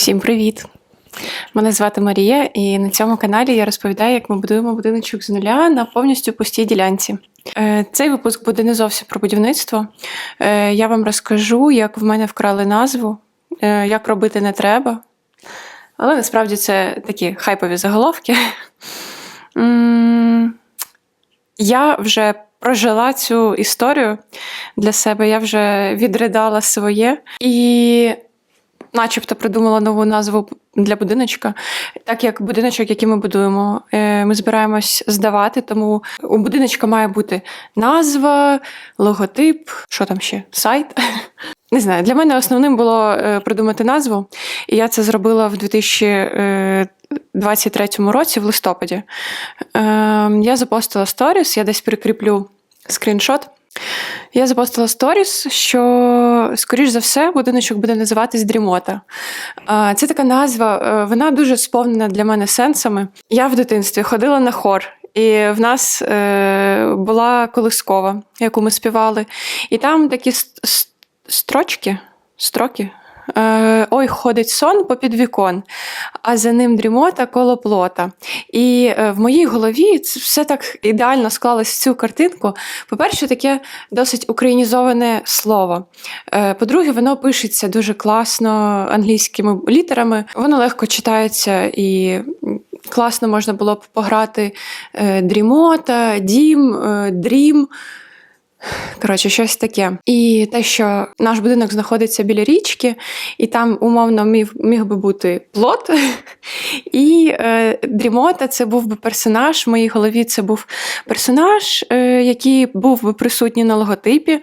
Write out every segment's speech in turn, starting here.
Всім привіт! Мене звати Марія, і на цьому каналі я розповідаю, як ми будуємо будиночок з нуля на повністю пустій ділянці. Е, Цей випуск буде не зовсім про будівництво. Е, Я вам розкажу, як в мене вкрали назву, е, як робити не треба. Але насправді це такі хайпові заголовки. Я вже прожила цю історію для себе, я вже відридала своє і начебто придумала нову назву для будиночка, так як будиночок, який ми будуємо, е, ми збираємось здавати, тому у будиночка має бути назва, логотип, що там ще, сайт. Не знаю, для мене основним було е, придумати назву, і я це зробила в 2023 році, в листопаді. Е, Я запостила сторіс, я десь прикріплю скріншот. Я запостила сторіс, що, скоріш за все, будиночок буде називатись Дрімота. Це така назва, е, вона дуже сповнена для мене сенсами. Я в дитинстві ходила на хор, і в нас е, була колискова, яку ми співали. І там такі строчки, строки. Е, Ой, ходить сон попід вікон, а за ним дрімота коло плота. І е, в моїй голові це все так ідеально склалось в цю картинку. По-перше, таке досить українізоване слово. Е, По-друге, воно пишеться дуже класно англійськими літерами. Воно легко читається і класно можна було б пограти дрімота, дім, дрім. Коротше, щось таке. І те, що наш будинок знаходиться біля річки, і там умовно міг, міг би бути плот. І е, дрімота це був би персонаж. В моїй голові це був персонаж, е, який був би присутній на логотипі.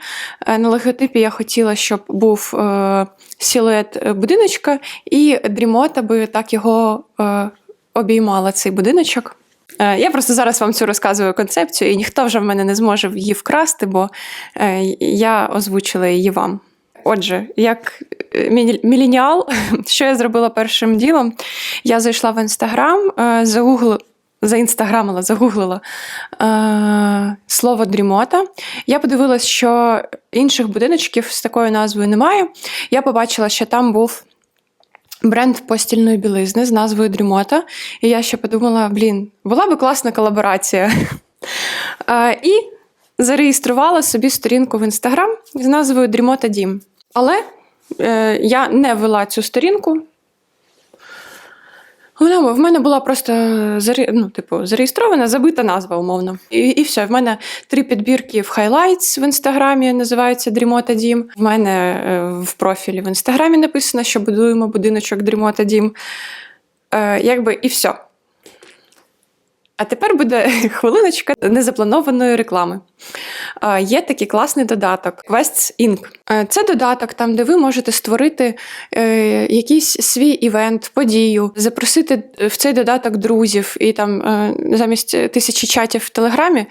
Е, на логотипі я хотіла, щоб був е, силует будиночка, і дрімота би так його е, обіймала цей будиночок. Е, Я просто зараз вам цю розказую концепцію, і ніхто вже в мене не зможе її вкрасти, бо е, я озвучила її вам. Отже, як е, міленіал, що я зробила першим ділом? Я зайшла в інстаграм, е, загугли. Заінстаграмила, загуглила е, слово дрімота. Я подивилась, що інших будиночків з такою назвою немає. Я побачила, що там був бренд постільної білизни з назвою Дрімота. І я ще подумала: блін, була би класна колаборація. І зареєструвала собі сторінку в інстаграм з назвою Дрімота Дім. Але е, я не вела цю сторінку. Вона в мене була просто заре- ну, типу, зареєстрована, забита назва, умовно. І, і все. В мене три підбірки в Highlights в інстаграмі називаються Дрімота Дім. В мене е, в профілі в інстаграмі написано, що будуємо будиночок Дрімота Дім. Е, якби і все. А тепер буде хвилиночка незапланованої реклами. Е, Є такий класний додаток Quests Inc. Е, Це додаток, там, де ви можете створити е, якийсь свій івент, подію, запросити в цей додаток друзів, і там е, замість тисячі чатів в Телеграмі,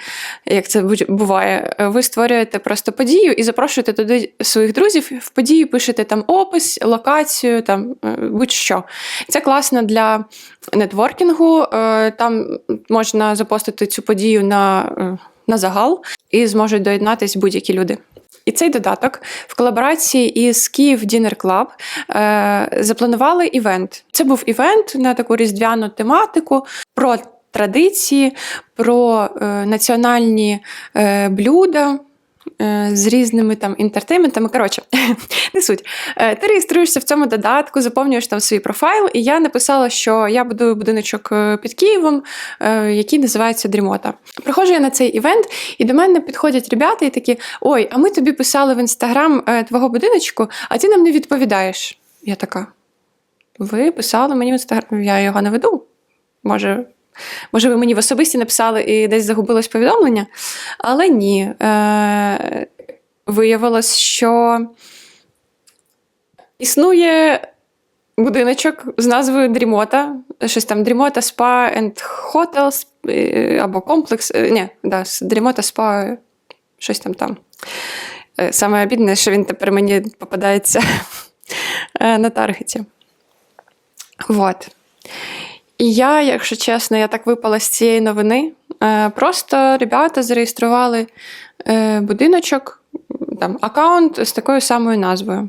як це буває, е, ви створюєте просто подію і запрошуєте туди своїх друзів. В подію пишете там опис, локацію, там е, будь-що. Це класно для нетворкінгу. е, Там можна запостити цю подію на, е, на загал і зможуть доєднатись будь-які люди. І цей додаток в колаборації із Київ Club е, запланували івент. Це був івент на таку різдвяну тематику про традиції, про е, національні е, блюда. Е, З різними там інтертейментами. Коротше, не суть. Е, Ти реєструєшся в цьому додатку, заповнюєш там свій профайл, і я написала, що я будую будиночок е, під Києвом, який називається Дрімота. Приходжу я на цей івент, і до мене підходять ребята і такі: Ой, а ми тобі писали в інстаграм твого будиночку, а ти нам не відповідаєш. Я така. Ви писали мені в інстаграм, я його не веду. Може, може, ви мені в особисті написали і десь загубилось повідомлення? Але ні. Е, виявилось, що існує будиночок з назвою Дрімота, щось там Дрімота Spa and Hotels е, або комплекс. е, Ні, да, Дрімота Spa, щось там там. Е, Саме обідне, що він тепер мені попадається на таргеті. Вот. І я, якщо чесно, я так випала з цієї новини. Е, Просто ребята зареєстрували е, будиночок, там, аккаунт з такою самою назвою.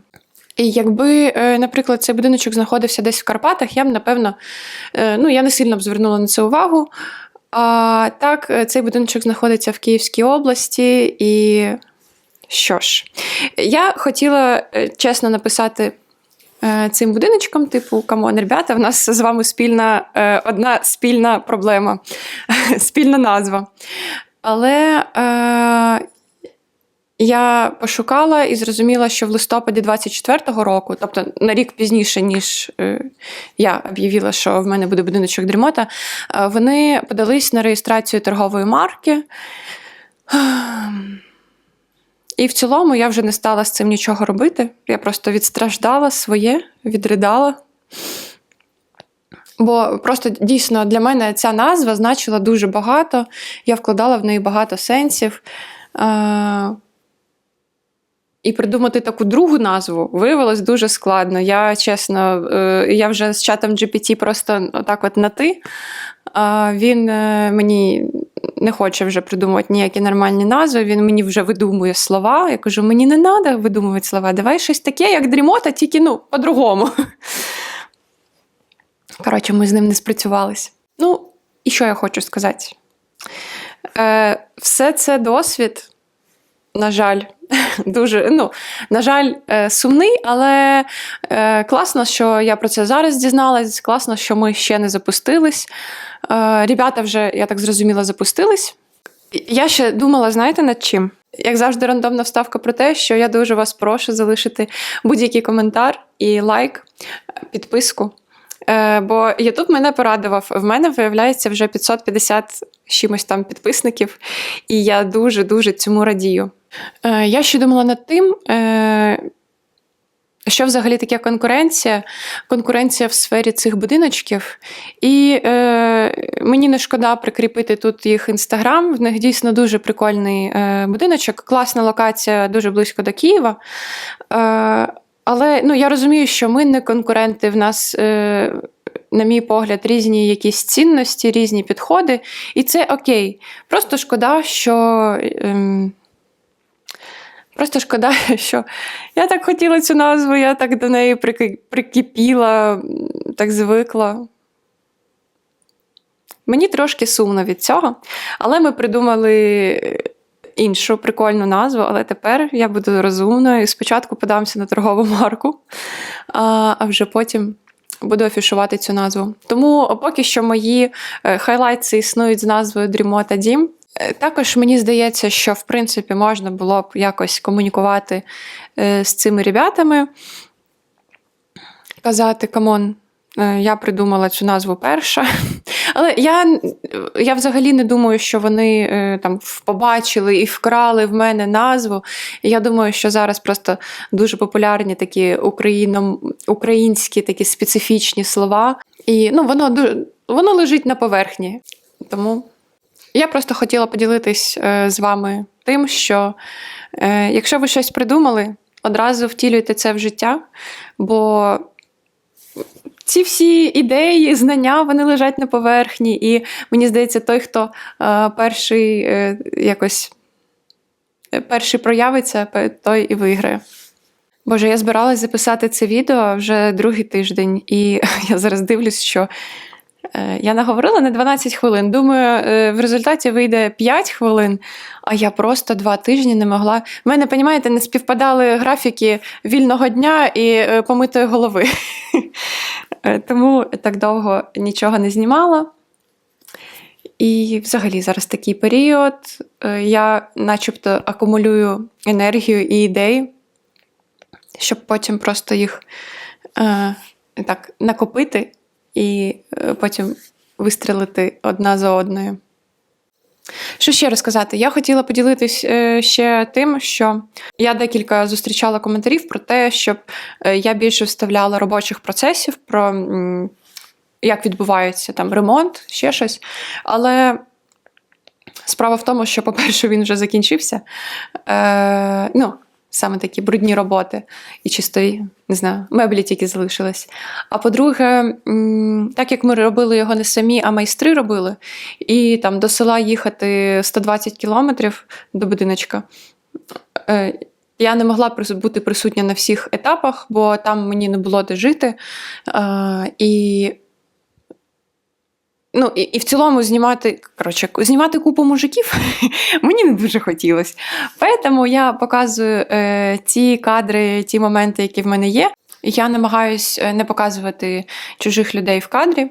І якби, е, наприклад, цей будиночок знаходився десь в Карпатах, я б, напевно, ну, я не сильно б звернула на це увагу. А так, цей будиночок знаходиться в Київській області, і що ж, я хотіла чесно написати цим будиночком, типу, камон, ребята, в нас з вами спільна е, одна спільна проблема, спільна назва. Але е, я пошукала і зрозуміла, що в листопаді 24-го року, тобто на рік пізніше, ніж е, я об'явила, що в мене буде будиночок дрімота, е, вони подались на реєстрацію торгової марки. І в цілому я вже не стала з цим нічого робити. Я просто відстраждала своє, відридала. Бо просто дійсно для мене ця назва значила дуже багато. Я вкладала в неї багато сенсів. Е, і придумати таку другу назву виявилось дуже складно. Я чесно, е, я вже з чатом GPT просто отак от на ти. А він е, мені не хоче вже придумувати ніякі нормальні назви. Він мені вже видумує слова. Я кажу: мені не треба видумувати слова. Давай щось таке, як дрімота, тільки ну, по-другому. Коротше, ми з ним не спрацювались. Ну, і що я хочу сказати? Е, Все це досвід, на жаль, дуже, ну, на жаль, е, сумний, але е, класно, що я про це зараз дізналась. Класно, що ми ще не запустились. Е, Ребята вже, я так зрозуміла, запустились. Я ще думала, знаєте, над чим? Як завжди, рандомна вставка про те, що я дуже вас прошу залишити будь-який коментар і лайк, підписку. Бо YouTube мене порадував. В мене виявляється вже 550 чимось там підписників, і я дуже-дуже цьому радію. Е, Я ще думала над тим, е, що взагалі таке конкуренція, конкуренція в сфері цих будиночків. І е, мені не шкода прикріпити тут їх інстаграм. В них дійсно дуже прикольний будиночок, класна локація дуже близько до Києва. Але ну, я розумію, що ми не конкуренти. В нас, на мій погляд, різні якісь цінності, різні підходи. І це окей. Просто шкода, що. Е, Просто шкода, що я так хотіла цю назву, я так до неї прикипіла, так звикла. Мені трошки сумно від цього, але ми придумали іншу прикольну назву, але тепер я буду розумною спочатку подамся на торгову марку, а вже потім буду афішувати цю назву. Тому поки що мої е, хайлайтси існують з назвою Дрімота Дім. Е, також мені здається, що в принципі можна було б якось комунікувати е, з цими ребятами, казати, камон, е, я придумала цю назву перша. Але я я взагалі не думаю, що вони там побачили і вкрали в мене назву. Я думаю, що зараз просто дуже популярні такі україно, українські такі специфічні слова. І ну, воно воно лежить на поверхні. Тому. Я просто хотіла поділитись е, з вами тим, що е, якщо ви щось придумали, одразу втілюйте це в життя, бо ці всі ідеї, знання вони лежать на поверхні, і мені здається, той, хто е, перший якось перший проявиться, той і виграє. Боже, я збиралась записати це відео вже другий тиждень, і я зараз дивлюсь, що я наговорила на 12 хвилин. Думаю, е, в результаті вийде 5 хвилин, а я просто два тижні не могла. В мене, розумієте, не співпадали графіки вільного дня і е, помитої голови. Тому так довго нічого не знімала. І взагалі зараз такий період. Я начебто акумулюю енергію і ідеї, щоб потім просто їх е, так накопити і е, потім вистрелити одна за одною. Що ще розказати? Я хотіла поділитись е, ще тим, що я декілька зустрічала коментарів про те, щоб е, я більше вставляла робочих процесів, про як відбувається там ремонт, ще щось. Але справа в тому, що, по-перше, він вже закінчився. Е, ну, саме такі брудні роботи і чистої, не знаю, меблі тільки залишились. А по-друге, так як ми робили його не самі, а майстри робили, і там до села їхати 120 кілометрів до будиночка. Е, Я не могла бути присутня на всіх етапах, бо там мені не було де жити. Е, і Ну, і, і в цілому знімати, коротше, знімати купу мужиків мені не дуже хотілося. Тому я показую е, ті кадри, ті моменти, які в мене є. Я намагаюсь е, не показувати чужих людей в кадрі.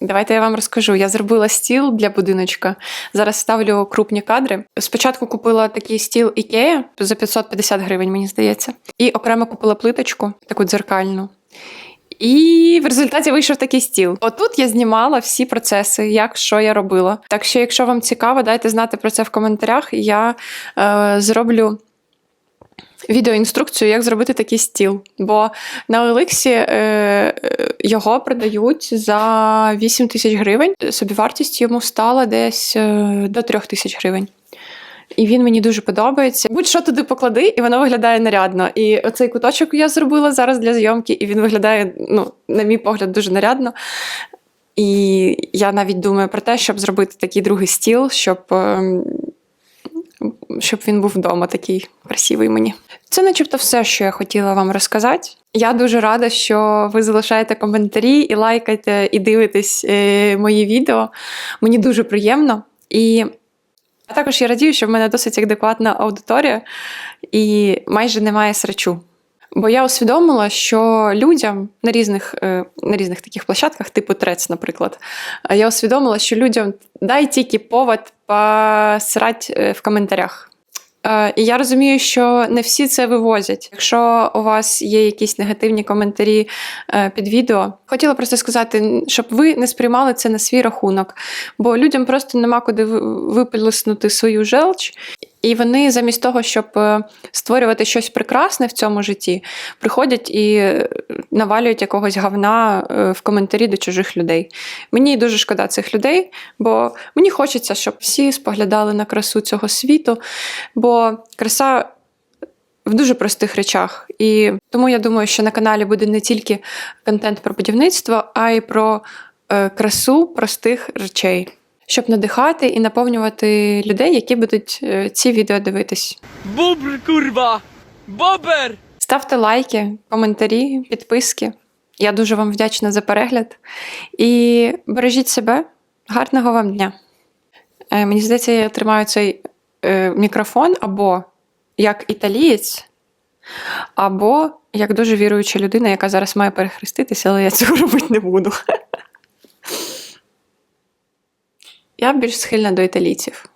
Давайте я вам розкажу. Я зробила стіл для будиночка. Зараз ставлю крупні кадри. Спочатку купила такий стіл Ікея за 550 гривень, мені здається. І окремо купила плиточку, таку дзеркальну. І в результаті вийшов такий стіл. Отут я знімала всі процеси, як що я робила. Так що, якщо вам цікаво, дайте знати про це в коментарях. Я е, зроблю відеоінструкцію, як зробити такий стіл. Бо на OLX е, е, його продають за 8 тисяч гривень. Собівартість йому стала десь е, до 3 тисяч гривень. І він мені дуже подобається. Будь-що туди поклади, і воно виглядає нарядно. І оцей куточок я зробила зараз для зйомки, і він виглядає, ну, на мій погляд, дуже нарядно. І я навіть думаю про те, щоб зробити такий другий стіл, щоб, ем, щоб він був вдома такий красивий мені. Це начебто все, що я хотіла вам розказати. Я дуже рада, що ви залишаєте коментарі і лайкаєте, і дивитесь е, мої відео. Мені дуже приємно. І а також я радію, що в мене досить адекватна аудиторія і майже немає срачу. Бо я усвідомила, що людям на різних, е, на різних таких площадках, типу Трец, наприклад, е, я усвідомила, що людям дай тільки повод посрать е, в коментарях. Е, І я розумію, що не всі це вивозять. Якщо у вас є якісь негативні коментарі е, під відео, хотіла просто сказати, щоб ви не сприймали це на свій рахунок, бо людям просто нема куди ви- виплеснути свою желч. І вони замість того, щоб е, створювати щось прекрасне в цьому житті, приходять і е, навалюють якогось говна е, в коментарі до чужих людей. Мені дуже шкода цих людей, бо мені хочеться, щоб всі споглядали на красу цього світу, бо краса в дуже простих речах. І тому я думаю, що на каналі буде не тільки контент про будівництво, а й про е, красу простих речей, щоб надихати і наповнювати людей, які будуть е, ці відео дивитись. Bobr kurwa! Bober! Ставте лайки, коментарі, підписки. Я дуже вам вдячна за перегляд. І бережіть себе. Гарного вам дня. Е, мені здається, я тримаю цей е, мікрофон або як італієць, або як дуже віруюча людина, яка зараз має перехреститися, але я цього робити не буду. Я більш схильна до італійців.